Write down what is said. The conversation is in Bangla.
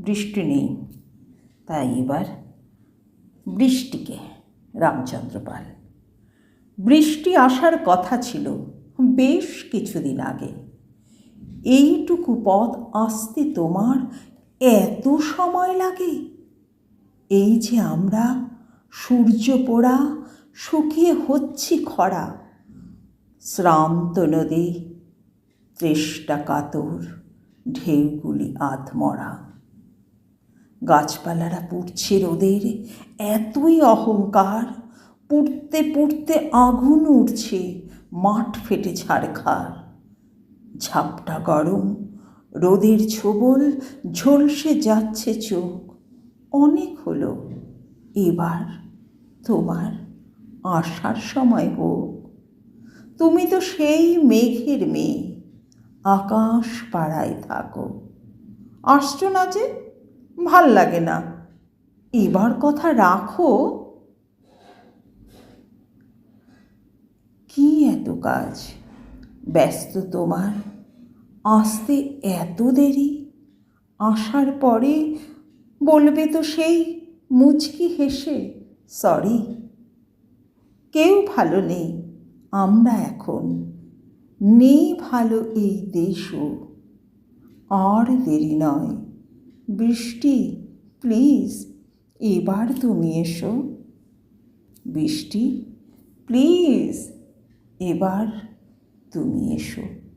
বৃষ্টি নেই। তাই এবার বৃষ্টিকে রামচন্দ্র পাল। বৃষ্টি আসার কথা ছিল বেশ কিছুদিন আগে। এইটুকু পথ আসতে তোমার এত সময় লাগে? এই যে আমরা সূর্য পোড়া, শুকিয়ে হচ্ছি খরা, শ্রান্ত নদী তৃষ্টা কাতর, ঢেউগুলি আধমরা। গাছপালারা পুড়ছে রোদের, এতই অহংকার, পুড়তে পুড়তে আগুন উঠছে মাঠ ফেটে ছাড়খার। ঝাপটা গরম, রোদের ছোবল ঝলসে যাচ্ছে চোখ, অনেক হলো, এবার তোমার আসার সময় হোক। তুমি তো সেই মেঘের মেয়ে আকাশ পাড়ায় থাকো। আসছো না যে? ভালো লাগে না। এবার কথা রাখো। কি এত কাজ? ব্যস্ত তোমার। আসতে এত দেরি? আসার পরে বলবে তো সেই মুচকি হেসে, সরি, কেউ ভালো নেই, আমরা এখন। নেই ভালো এই দেশও। আর দেরি নয়। বৃষ্টি প্লিজ এবার তুমি এসো। বৃষ্টি প্লিজ এবার তুমি এসো।